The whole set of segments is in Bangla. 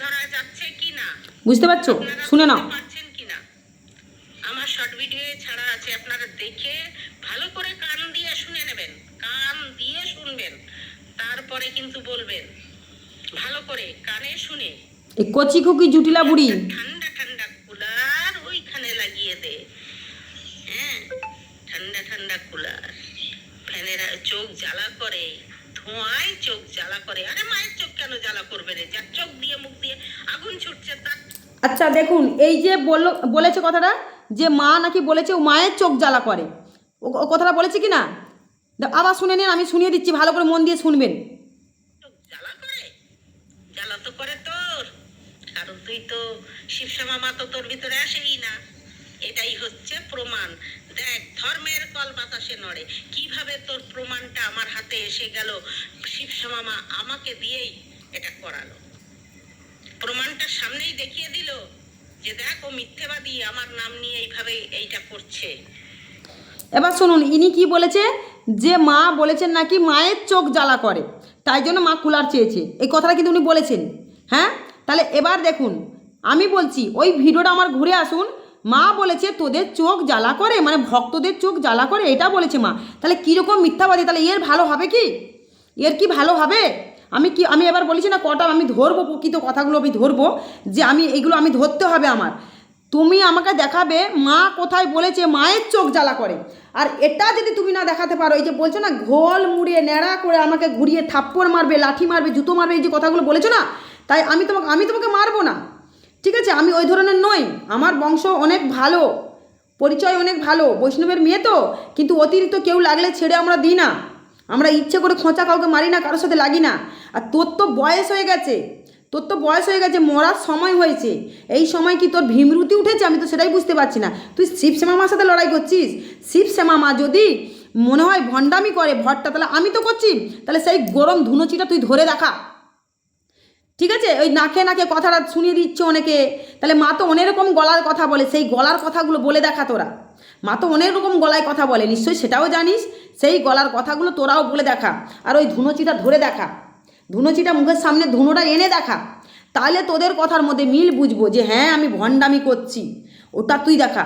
ধরা যাচ্ছে কি না বুঝতে পারছ? শুনে নাও। আমার শর্ট ভিডিও ছাড়া আছে আপনারা দেখে ভালো করে কান দিয়ে শুনে নেবেন। কান দিয়ে শুনবেন তারপরে কিন্তু বলবেন। ভালো করে কানে শুনে। এই কচি খুকি জুটিলা বুড়ি। ঠান্ডা ঠান্ডা কুলার ওইখানে লাগিয়ে দে। হ্যাঁ ঠান্ডা ঠান্ডা কুলার। ফ্যানের চোখ জ্বালা করে ধোঁয়ায় চোখ জ্বালা করে। আরে মায়ের কেন জ্বালা করবে রে যার চোখ দিয়ে মুখ দিয়ে আগুন ছুটছে তার আচ্ছা দেখুন এই যে বলল বলেছে কথাটা যে মা নাকি বলেছে ও মায়ের চোখ জ্বালা করে। ও কথাটা বলেছে কি না? আবার শুনে নিন আমি শুনিয়ে দিচ্ছি ভালো করে মন দিয়ে শুনবেন। জ্বালা করে? জ্বালা তো করে তোর। কারণ তুই তো শিবশ্যামা মা তো তোর ভিতরে আসেই না। এটাই হচ্ছে প্রমাণ। দেখ ধর্মের কল বাতাসে নড়ে। কীভাবে তোর প্রমাণটা আমার হাতে এসে গেল? শিবশ্যামা মা আমাকে দিয়েই এটা করালো। প্রমাণটা সামনেই দেখিয়ে দিল যে দেখ ও মিথ্যেবাদী, আমার নাম নিয়ে এইভাবে এইটা করছে। এবার শুনুন, ইনি কি বলেছে? যে মা বলেছেন নাকি মায়ের চোখ জ্বালা করে, তাই জন্য মা কুলার চেয়েছে। এই কথাটা কিন্তু উনি বলেছেন। হ্যাঁ? তাহলে এবার দেখুন, আমি বলছি, ওই ভিডিওটা আমার ঘুরে আসুন। মা বলেছে, তোদের চোখ জ্বালা করে? মানে ভক্তদের চোখ জ্বালা করে, এটা বলেছে মা। তাহলে কীরকম মিথ্যাবাদী? তাহলে এর ভালো হবে কি? এর কি ভালো হবে? আমি কি, আমি এবার বলেছি না কটা আমি ধরবো, প্রকৃত কথাগুলো আমি ধরবো, যে আমি, এগুলো আমি ধরতে হবে আমার। তুমি আমাকে দেখাবে মা কোথায় বলেছে, মায়ের চোখ জ্বালা করে। আর এটা যদি তুমি না দেখাতে পারো, এই যে বলছো না, ঘোল মুড়িয়ে ন্যাড়া করে আমাকে ঘুরিয়ে থাপ্পড় মারবে, লাঠি মারবে, জুতো মারবে, এই যে কথাগুলো বলেছ না, তাই আমি তোমাকে আমি তোমাকে মারবো না। ঠিক আছে, আমি ওই ধরনের নই। আমার বংশ অনেক ভালো, পরিচয় অনেক ভালো, বৈষ্ণবের মেয়ে তো, কিন্তু অতিরিক্ত কেউ লাগলে ছেড়ে আমরা দিই না। আমরা ইচ্ছে করে খোঁচা কাউকে মারি না, কারোর সাথে লাগি না। আর তোর তো বয়স হয়ে গেছে। তোর তো বয়স হয়ে গেছে, মরার সময় হয়েছে। এই সময় কি তোর ভীমরুতি উঠেছে? আমি তো সেটাই বুঝতে পারছি না। তুই শিব শ্যামামার সাথে লড়াই করছিস? শিব শ্যামামা যদি মনে হয় ভণ্ডামি করে ভরটা তাহলে আমি তো করছি। তাহলে সেই গরম ধুনোচিটা তুই ধরে দেখা। ঠিক আছে? ওই নাকে নাকে কথাটা শুনিয়ে দিচ্ছে অনেকে। তাহলে মা তো অনেক রকম গলার কথা বলে, সেই গলার কথাগুলো বলে দেখা তোরা। মা তো অনেক রকম গলায় কথা বলে, নিশ্চয়ই সেটাও জানিস? সেই গলার কথাগুলো তোরাও বলে দেখা। আর ওই ধুনোচিটা ধরে দেখা। ধুনোচিটা মুখের সামনে ধুনোটা এনে দেখা। তাহলে তোদের কথার মধ্যে মিল বুঝব যে হ্যাঁ আমি ভণ্ডামি করছি। ওটা তুই দেখা।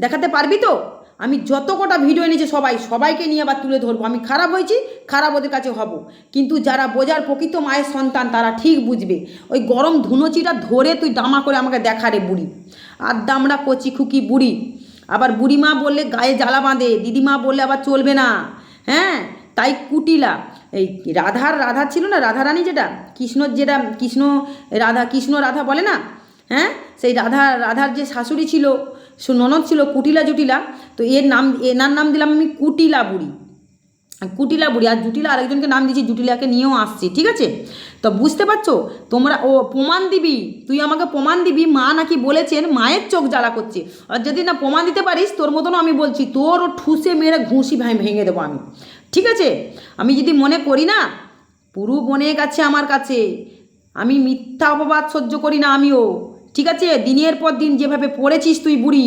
দেখাতে পারবি তো? আমি যত কটা ভিডিও এনেছি সবাই, সবাইকে নিয়ে আবার তুলে ধরবো। আমি খারাপ হয়েছি খারাপ ওদের কাছে হব। কিন্তু যারা বোঝার প্রকৃত মায়ের সন্তান, তারা ঠিক বুঝবে। ওই গরম ধুনোচিটা ধরে তুই ডামা করে আমাকে দেখা রে বুড়ি। আর দামড়া কচি খুকি বুড়ি। আবার বুড়িমা বললে গায়ে জ্বালা বাঁধে, দিদিমা বললে আবার চলবে না। হ্যাঁ? তাই কুটিলা। এই রাধার রাধা ছিল না? রাধারানী যেটা? কৃষ্ণর যেটা, কৃষ্ণ রাধা কৃষ্ণ রাধা বলে না? হ্যাঁ? সেই রাধা, রাধার যে শাশুড়ি ছিল ননদ ছিল কুটিলা জুটিলা, তো এর নাম, এনার নাম দিলাম আমি কুটিলা বুড়ি। কুটিলা বুড়ি, আর জুটিলা আরেকজনকে নাম দিয়েছি, জুটিলাকে নিয়েও আসছি, ঠিক আছে? তো বুঝতে পারছ? তোমরা, ও প্রমাণ দিবি, তুই আমাকে প্রমাণ দিবি, মা নাকি বলেছেন মায়ের চোখ জ্বালা করছে। আর যদি না প্রমাণ দিতে পারিস, তোর মতনও আমি বলছি, তোর ও ঠুসে মেরে ঘুষি ভেঙে দেবো আমি। ঠিক আছে? আমি যদি মনে করি না পুরু বনে আছে আমার কাছে, আমি মিথ্যা অপবাদ সহ্য করি না আমিও। ঠিক আছে? দিনের পর দিন যেভাবে পড়েছিস তুই বুড়ি,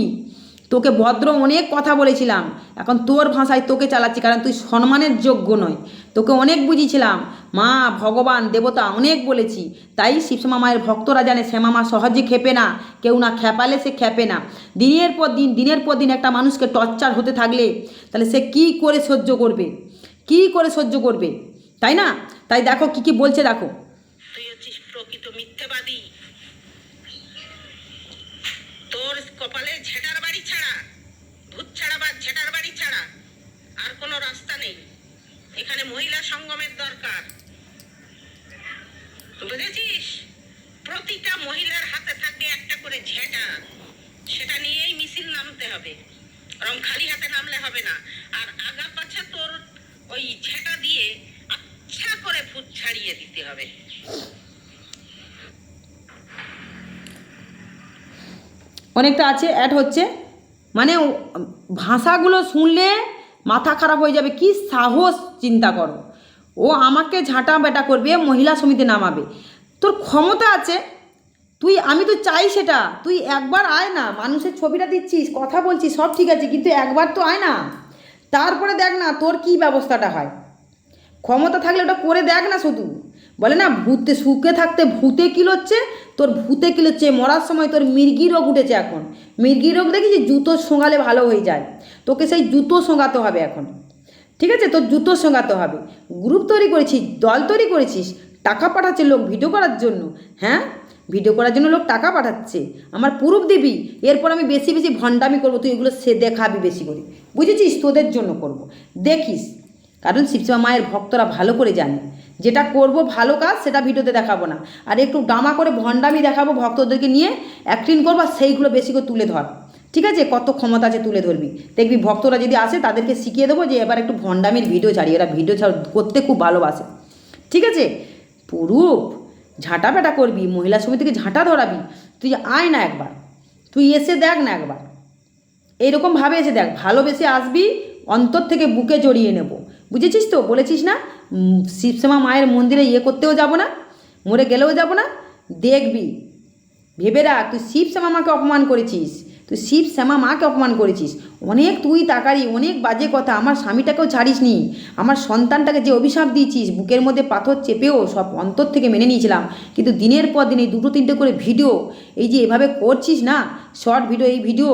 তোকে ভদ্র অনেক কথা বলেছিলাম। এখন তোর ভাষায় তোকে চালাচ্ছি, কারণ তুই সম্মানের যোগ্য নয়। তোকে অনেক বুঝিয়েছিলাম। মা, ভগবান, দেবতা অনেক বলেছি। তাই শিবশ্যামা মায়ের ভক্তরা জানে শ্যামা মা সহজে খেপে না, কেউ না খেপালে সে খেপে না। দিনের পর দিন, দিনের পর দিন একটা মানুষকে টর্চার হতে থাকলে, তাহলে সে কি করে সহ্য করবে? কি করে সহ্য করবে? তাই না? তাই দেখো কি কি বলছে, দেখো। তুই হচ্ছিস প্রকৃত মিথ্যেবাদী তোর কপালে ঝেটার বাড়ি ছাড়া, ভূত ছাড়া বা ঝেটার বাড়ি ছাড়া আর কোনো রাস্তা নেই। এখানে মহিলা সঙ্গমের দরকার। বুঝেছিস? প্রতিটা মহিলার হাতে থাকবে একটা করে ঝেঁটা সেটা নিয়েই মিছিল নামতে হবে রং খালি হাতে নামলে হবে না আর আগা পাছা তোর ওই ঝেঁটা দিয়ে আচ্ছা করে ভূত ছাড়িয়ে দিতে হবে অনেকটা আছে অ্যাড হচ্ছে। মানে ভাষাগুলো শুনলে মাথা খারাপ হয়ে যাবে, কি সাহস, চিন্তা করো। ও আমাকে ঝাঁটা বেটা করবে, মহিলা সমিতি নামাবে। তোর ক্ষমতা আছে। তুই, আমি তো চাই সেটা। তুই একবার আয় না, মানুষের ছবিটা দিচ্ছিস, কথা বলছিস, সব ঠিক আছে, কিন্তু একবার তো আয় না। তারপরে দেখ না, তোর কি ব্যবস্থাটা হয়। ক্ষমতা থাকলে ওটা করে দেখ না শুধু। বলে না, ভূতে, সুখে থাকতে ভূতে কিলোচ্ছে তোর ভূতে কিলোচ্ছে মরার সময় তোর মির্গি রোগ উঠেছে এখন। মির্গি রোগ দেখেছি জুতো শোঙালে ভালো হয়ে যায়। তোকে সেই জুতো শোঙাতে হবে এখন। ঠিক আছে? তোর জুতো শোঙাতে হবে। গ্রুপ তৈরি করেছিস, দল তৈরি করেছিস, টাকা পাঠাচ্ছে লোক ভিডিও করার জন্য। হ্যাঁ? ভিডিও করার জন্য লোক টাকা পাঠাচ্ছে। আমার প্রুফ দিবি, এরপর আমি বেশি বেশি ভণ্ডামি করব, তুই এগুলো সে দেখাবি বেশি করে। বুঝেছিস? তোদের জন্য করব। দেখিস। কারণ শিবসেবা মায়ের ভক্তরা ভালো করে জানে। যেটা করব ভালো কাজ, সেটা ভিডিওতে দেখাবো না। আর একটু ডামা করে ভণ্ডামি দেখাবো ভক্তদেরকে নিয়ে অ্যাক্টিং করব আর সেইগুলো বেশি করে তুলে ধর। ঠিক আছে? কত ক্ষমতা আছে তুলে ধরবি। দেখবি ভক্তরা যদি আসে, তাদেরকে শিখিয়ে দেবো যে এবার একটু ভণ্ডামির ভিডিও ছাড়ি। এরা ভিডিও ছাড়, করতে খুব ভালোবাসে। ঠিক আছে? পুরুপ, ঝাঁটা পেটা করবি, মহিলা সমিতিকে ঝাঁটা ধরাবি। তুই আয় না একবার। তুই এসে দেখ না একবার। এইরকমভাবে এসে দেখ। ভালোবেসে আসবি, অন্তর থেকে বুকে জড়িয়ে নেব। বুঝেছিস তো? বলেছিস না? শিবশ্যামা মায়ের মন্দিরে ইয়ে করতেও যাব না, মরে গেলেও যাব না। দেখবি, ভেবে রাখ, তুই শিব শ্যামা মাকে অপমান করেছিস, তুই শিব শ্যামা মাকে অপমান করেছিস। অনেক তুই তাকারি, অনেক বাজে কথা, আমার স্বামীটাকেও ছাড়িস নি আমার সন্তানটাকে যে অভিশাপ দিয়েছিস, বুকের মধ্যে পাথর চেপেও সব অন্তর থেকে মেনে নিয়েছিলাম। কিন্তু দিনের পর দিন এই দুটো তিনটে করে ভিডিও, এই যে এভাবে করছিস না, শর্ট ভিডিও, এই ভিডিও,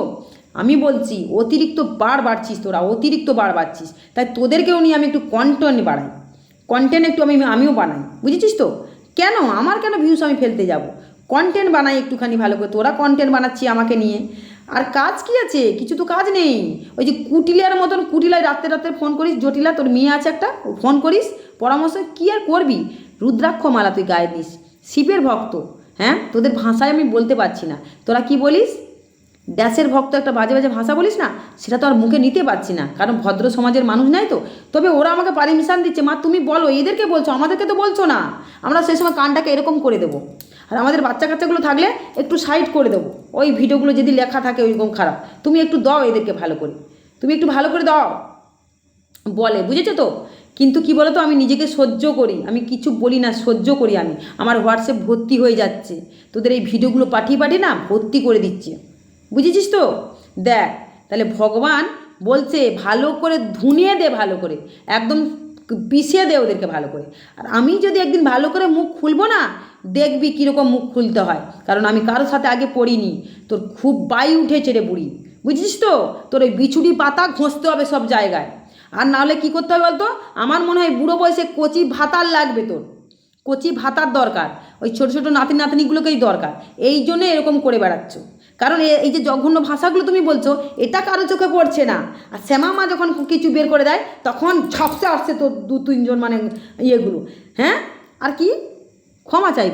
আমি বলছি, অতিরিক্ত বার বাড়ছিস তোরা, অতিরিক্ত বার বাড়ছিস। তাই তোদেরকেও নিয়ে আমি একটু কন্টেন্ট বাড়াই। কন্টেন্ট একটু আমি, আমিও বানাই। বুঝেছিস তো? কেন? আমার কেন ভিউস আমি ফেলতে যাব? কন্টেন্ট বানাই একটুখানি ভালো করে। তোরা কন্টেন্ট বানাচ্ছি আমাকে নিয়ে। আর কাজ কি আছে? কিছু তো কাজ নেই। ওই যে কুটিলার মতন কুটিলায় রাত্রে রাত্রে ফোন করিস। জটিলা, তোর মেয়ে আছে একটা ফোন করিস। পরামর্শ, কী আর করবি? রুদ্রাক্ষ মালা তুই গায়ে দিস। শিবের ভক্ত। হ্যাঁ? তোদের ভাষায় আমি বলতে পারছি না। তোরা কি বলিস? দেশের ভক্ত একটা বাজে বাজে ভাষা বলিস না, সেটা তো আর মুখে নিতে পারছি না। কারণ ভদ্র সমাজের মানুষ নাই তো। তবে ওরা আমাকে পারমিশন দিচ্ছে, মা, তুমি বলো, এদেরকে বলছো, আমাদেরকে তো বলছো না। আমরা সেই সময় কানটাকে এরকম করে দেবো। আর আমাদের বাচ্চা কাচ্চাগুলো থাকলে একটু সাইড করে দেবো। ওই ভিডিওগুলো যদি লেখা থাকে, ওইরকম খারাপ। তুমি একটু দাও এদেরকে ভালো করে। তুমি একটু ভালো করে দাও। বলে, বুঝেছ তো? কিন্তু কি বলো তো আমি নিজেকে সহ্য করি। আমি কিছু বলি না, সহ্য করি আমি। আমার হোয়াটসঅ্যাপ ভর্তি হয়ে যাচ্ছে। তোদের এই ভিডিওগুলো পাঠিয়ে পাঠিয়ে না, ভর্তি করে দিচ্ছে। বুঝেছিস তো? দেখ, তাহলে ভগবান বলছে ভালো করে ধুনিয়ে দে ভালো করে, একদম পিষিয়ে দে ওদেরকে ভালো করে। আর আমি যদি একদিন ভালো করে মুখ খুলবো না, দেখবি কীরকম মুখ খুলতে হয়। কারণ আমি কারোর সাথে আগে পড়িনি, তোর খুব বাই উঠেছে রে বুড়ি। বুঝছিস তো? তোর ওই বিছুটি পাতা ঘষতে হবে সব জায়গায়। আর নাহলে কী করতে হবে বলতো? আমার মনে হয় বুড়ো বয়সে কচি ভাতার লাগবে তোর। কচি ভাতার দরকার। ওই ছোটো ছোটো নাতি নাতনিগুলোকেই দরকার। এই জন্য এরকম করে বেড়াচ্ছ। কারণ এই যে জঘন্য ভাষাগুলো তুমি বলছো, এটা কারও চোখে পড়ছে না। আর শ্যামা মা যখন কিছু বের করে দেয়, তখন ছপসে আসছে তো দু তিনজন মানে ইয়েগুলো। হ্যাঁ? আর কি? ক্ষমা চাইব।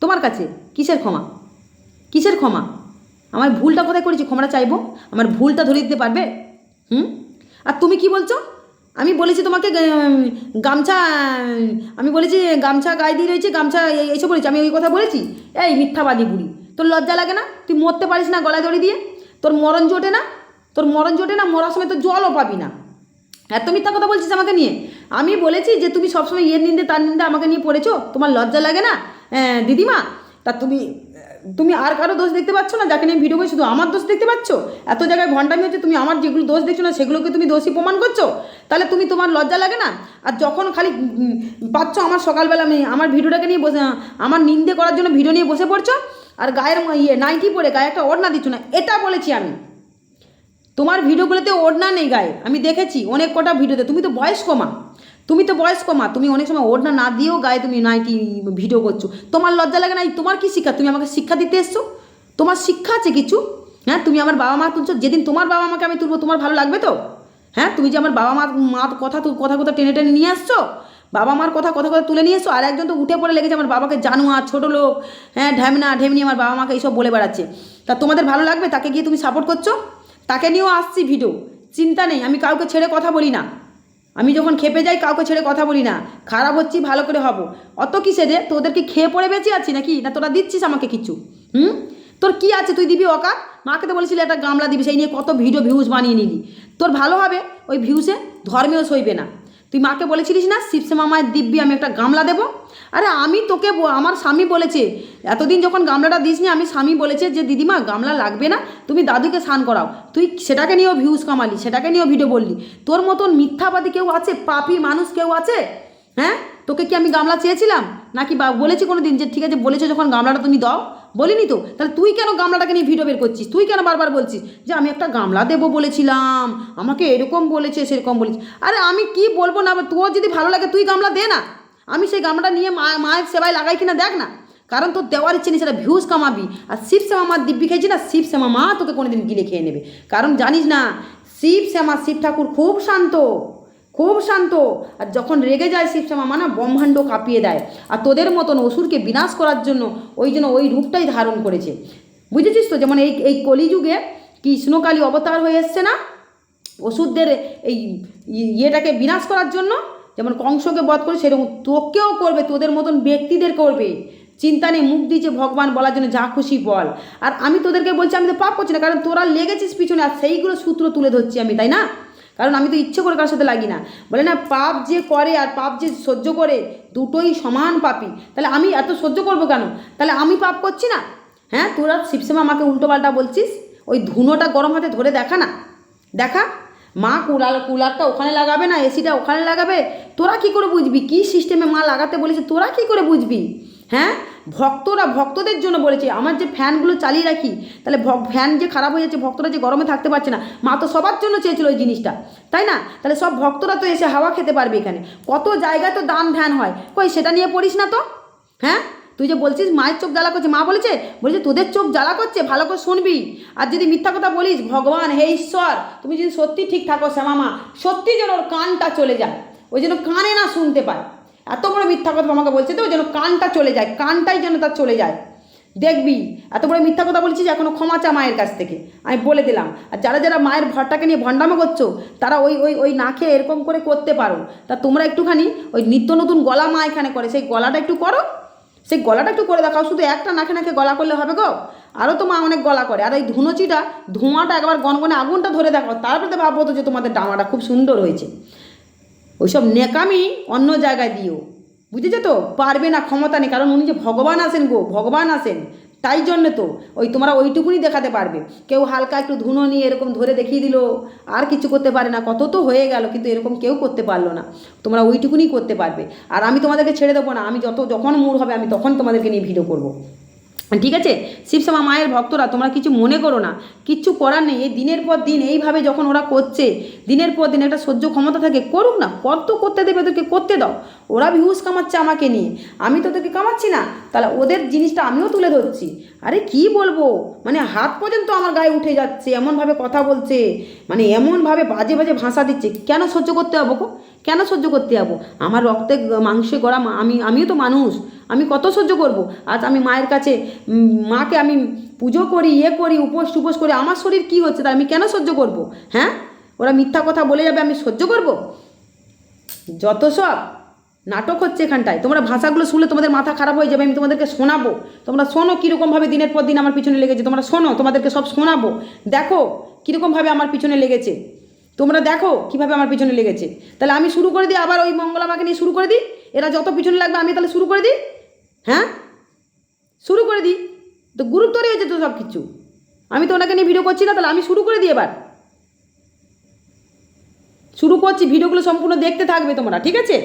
তোমার কাছে? কিসের ক্ষমা? কিসের ক্ষমা? আমার ভুলটা কোথায় করেছি? ক্ষমাটা চাইব? আমার ভুলটা ধরে দিতে পারবে? হুম? আর তুমি কি বলছো? আমি বলেছি তোমাকে গামছা, আমি বলেছি গামছা গায়ে দিয়ে রয়েছে, গামছা এই- এইসব বলেছি আমি ওই কথা বলেছি? এই মিথ্যাবাদী বুড়ি। তোর লজ্জা লাগে না? তুই মরতে পারিস না গলায় দড়ি দিয়ে? তোর মরণ জোটে না? তোর মরণ জোটে না মরার সময় তোর জলও পাবি না। এত মিথ্যা কথা বলছিস আমাকে নিয়ে? আমি বলেছি যে তুমি সবসময় ইয়ের নিন্দে তার নিন্দে আমাকে নিয়ে পড়েছো? তোমার লজ্জা লাগে না? হ্যাঁ, দিদিমা তা তুমি তুমি আর কারও দোষ দেখতে পাচ্ছ না? যাকে নিয়ে ভিডিও করে শুধু আমার দোষ দেখতে পাচ্ছ? এত জায়গায় ভণ্ডামি হচ্ছে তুমি আমার যেগুলো দোষ দেখছ না সেগুলোকে তুমি দোষী প্রমাণ করছ? তাহলে তুমি তোমার লজ্জা লাগে না? আর যখন খালি পাচ্ছ আমার সকালবেলা আমি আমার ভিডিওটাকে নিয়ে বসে আমার নিন্দে করার জন্য ভিডিও নিয়ে বসে পড়ছো? আর গায়ের ইয়ে নাইটি পরে গায়ে একটা ওড়না দিচ্ছ না, এটা বলেছি আমি। তোমার ভিডিওগুলোতে ওড়না নেই গায়ে, আমি দেখেছি অনেক কটা ভিডিওতে, তুমি তো বয়স্ক মা। তুমি তো বয়স্ক মা, তুমি অনেক সময় ওড়না না দিয়েও গায়ে তুমি নাইটি ভিডিও করছ। তোমার লজ্জা লাগে না তোমার কি শিক্ষা? তুমি আমাকে শিক্ষা দিতে এসছো? তোমার শিক্ষা আছে কিছু? হ্যাঁ তুমি আমার বাবা মা তুলছো, যেদিন তোমার বাবা মাকে আমি তুলবো, তোমার ভালো লাগবে তো? হ্যাঁ তুমি যে আমার বাবা মা মা কথা কথা কথা টেনে টেনে নিয়ে আসছো? বাবা মার কথা কথা কথা তুলে নিয়ে এসো। আর একজন তো উঠে পড়ে লেগেছে আমার বাবাকে জানুয়া, ছোটো লোক হ্যাঁ ঢ্যামনা, ঢেমনি আমার বাবা মাকে এইসব বলে বেড়াচ্ছে। তা তোমাদের ভালো লাগবে? তাকে গিয়ে তুমি সাপোর্ট করছ? তাকে নিয়েও আসছি ভিডিও চিন্তা নেই, আমি কাউকে ছেড়ে কথা বলি না। আমি যখন খেপে যাই, কাউকে ছেড়ে কথা বলি না। খারাপ হচ্ছি, ভালো করে হব। অত কিসে রে? তোদের কি খেয়ে পড়ে বেঁচে আছি নাকি? না তোরা দিচ্ছিস আমাকে কিছু? হুম? তোর কি আছে? তুই দিবি অকাত? মাকে তো বলেছিলি একটা গামলা দিবি, সেই নিয়ে কত ভিডিও ভিউজ বানিয়ে নিলি তোর ভালো হবে? ওই ভিউসে ধর্মেও সইবে না। তুই মাকে বলেছিলিস না, শিবসে মামায় দিব্যি, আমি একটা গামলা দেবো? আরে আমি তোকে আমার স্বামী বলেছে, এতদিন যখন গামলাটা দিসনি, আমি স্বামী বলেছে যে, দিদিমা, গামলা লাগবে না, তুমি দাদুকে স্নান করাও। তুই সেটাকে নিয়েও ভিউজ কামালি, সেটাকে নিয়েও ভিডিও বললি। তোর মতন মিথ্যাবাদী কেউ আছে? পাপি মানুষ কেউ আছে? হ্যাঁ? তোকে কি আমি গামলা চেয়েছিলাম? নাকি বা বলেছি কোনো দিন যে ঠিক আছে বলেছ যখন গামলাটা তুমি দাও? বলিনি তো? তাহলে তুই কেন গামলাটাকে নিয়ে ভিডিও বের করছিস? তুই কেন বারবার বলছিস যে আমি একটা গামলা দেবো বলেছিলাম? আমাকে এরকম বলেছে, সেরকম বলেছে। আরে আমি কি বলব না, তোর যদি ভালো লাগে তুই গামলা দে না। আমি সেই গামলাটা নিয়ে মা, মায়ের সেবায় লাগাই কিনা দেখ না। কারণ তোর দেওয়ার ইচ্ছে নেই, সেটা ভিউজ কামাবি। আর শিব শ্যামা মার দিব্যি খেয়েছি না, শিব শ্যামা মা তোকে কোনোদিন গিলে খেয়ে নেবে। কারণ জানিস না, শিব শ্যামা শিব ঠাকুর খুব শান্ত। খুব শান্ত। আর যখন রেগে যায় শিবশ্যামা মা না ব্রহ্মাণ্ড কাঁপিয়ে দেয়। আর তোদের মতন অসুরকে বিনাশ করার জন্য ওই জন্য ওই রূপটাই ধারণ করেছে। বুঝেছিস তো? যেমন এই এই কলিযুগে কৃষ্ণকালী অবতার হয়ে এসছে না? ওষুধদের এই ইয়েটাকে বিনাশ করার জন্য যেমন কংসকে বধ করে সেরকম তোকেও করবে, তোদের মতন ব্যক্তিদের করবে। চিন্তা নেই, মুখ দিয়েছে ভগবান, বলার জন্য যা খুশি বল। আর আমি তোদেরকে বলছি, আমি তো পাপ করছি না, কারণ তোরা লেগেছিস পিছনে, আর সেইগুলো সূত্র তুলে ধরছি আমি, তাই না? কারণ আমি তো ইচ্ছে করে কারোর সাথে লাগি না। বলে না, পাপ যে করে আর পাপ যে সহ্য করে দুটোই সমান পাপি। তাহলে আমি এত সহ্য করব কেন? তাহলে আমি পাপ করছি না? হ্যাঁ তোরা শিবসেমা আমাকে উল্টোপাল্টা বলছিস? ওই ধুনোটা গরম হাতে ধরে দেখা না। দেখা? মা কুলার কুলারটা ওখানে লাগাবে না, এসিটা ওখানে লাগাবে? তোরা কি করে বুঝবি? কি সিস্টেমে মা লাগাতে বলেছে, তোরা কি করে বুঝবি? হ্যাঁ? ভক্তরা, ভক্তদের জন্য বলেছে, আমার যে ফ্যানগুলো চালিয়ে রাখি, তাহলে ফ্যান যে খারাপ হয়ে যাচ্ছে, ভক্তরা যে গরমে থাকতে পারছে না, মা তো সবার জন্য চেয়েছিল ওই জিনিসটা, তাই না? তাহলে সব ভক্তরা তো এসে হাওয়া খেতে পারবে এখানে, কত জায়গায় তো দান ধ্যান হয়, কই সেটা নিয়ে পড়িস না তো হ্যাঁ? তুই যে বলছিস মায়ের চোখ জ্বালা করছে, মা বলেছে বলেছে তোদের চোখ জ্বালা করছে, ভালো করে শুনবি, আর যদি মিথ্যা কথা বলিস, ভগবান হে ঈশ্বর, তুমি যদি সত্যি ঠিক থাকো শ্যামা মা সত্যি যেন ওর কানটা চলে যায়, ওই যেন কানে না শুনতে পায় এত বড় মিথ্যা কথা আমাকে বলছে তো, যেন কানটা চলে যায়, কানটাই যেন তার চলে যায়। দেখবি, এত বড় মিথ্যা কথা বলছিস, এখনও ক্ষমা চা মায়ের কাছ থেকে। আমি বলে দিলাম, আর যারা যারা মায়ের ভরটাকে নিয়ে ভণ্ডামো করছ, তারা ওই ওই ওই না খেয়ে এরকম করে করতে পারো। তা তোমরা একটুখানি ওই নিত্য নতুন গলা মা এখানে করে, সেই গলাটা একটু করো। সেই গলাটা একটু করে দেখাও, শুধু একটা নাকে নাকে গলা করলে হবে গো। আরও তো মা অনেক গলা করে, আর ওই ধুনোচিটা, ধোঁয়াটা একবার গনগনে আগুনটা ধরে দেখাও। তারপরে তো ভাববো তো যে তোমাদের ডামাটা খুব সুন্দর হয়েছে। ওইসব নেকামি অন্য জায়গায় দিও। বুঝেছ তো? পারবে না, ক্ষমতা নেই। কারণ উনি যে ভগবান আসেন গো, ভগবান আসেন তাই জন্য তো ওই তোমরা ওইটুকুনি দেখাতে পারবে। কেউ হালকা একটু ধুনো নিয়ে এরকম ধরে দেখিয়ে দিল, আর কিছু করতে পারে না। কত তো হয়ে গেল, কিন্তু এরকম কেউ করতে পারল না। তোমরা ওইটুকুনি করতে পারবে। আর আমি তোমাদেরকে ছেড়ে দেবো না। আমি যত, যখন মুড হবে, আমি তখন তোমাদেরকে নিয়ে ভিডিও করব। ঠিক আছে? শিবশ্যামা মায়ের ভক্তরা, তোমরা কিছু মনে করো না। কিচ্ছু করার নেই। এই দিনের পর দিন এইভাবে যখন ওরা করছে, দিনের পর দিন একটা সহ্য ক্ষমতা থাকে, করুক না। কত করতে দেবে, ওদেরকে করতে দাও। ওরা ভিউজ কামাচ্ছে আমাকে নিয়ে। আমি তো ওদেরকে কামাচ্ছি না। তাহলে ওদের জিনিসটা আমিও তুলে ধরছি। আরে কি বলব? মানে হাত পর্যন্ত আমার গায়ে উঠে যাচ্ছে, এমনভাবে কথা বলছে। মানে এমনভাবে বাজে বাজে ভাষা দিচ্ছে। কেন সহ্য করতে হব কেন সহ্য করতে যাব? আমার রক্তে মাংসে গড়া আমি, আমিও তো মানুষ। আমি কত সহ্য করব? আজ আমি মায়ের কাছে মাকে আমি পুজো করি ইয়ে করি, উপোস টুপোস করি, আমার শরীর কি হচ্ছে তা আমি কেন সহ্য করব? হ্যাঁ? ওরা মিথ্যা কথা বলে যাবে, আমি সহ্য করব? যত সব নাটক হচ্ছে এখানটায়। তোমরা ভাষাগুলো শুনলে তোমাদের মাথা খারাপ হয়ে যাবে, আমি তোমাদেরকে শোনাবো। তোমরা শোনো কীরকমভাবে দিনের পর দিন আমার পিছনে লেগেছে। তোমরা শোনো, তোমাদেরকে সব শোনাবো। দেখো কীরকমভাবে আমার পিছনে লেগেছে। তোমরা দেখো কীভাবে আমার পিছনে লেগেছে। তাহলে আমি শুরু করে দিই, আবার ওই মঙ্গলামাকে নিয়ে শুরু করে দিই? এরা যত পিছনে লাগবে, আমি তাহলে শুরু করে দিই? হ্যাঁ? শুরু করে দিই? তো গুরুত্ব হয়েছে তো সব কিছু আমি তো ওনাকে নিয়ে ভিডিও করছি না, তাহলে আমি শুরু করে দিই এবার। শুরু করছি ভিডিওগুলো সম্পূর্ণ দেখতে থাকবে তোমরা, ঠিক আছে?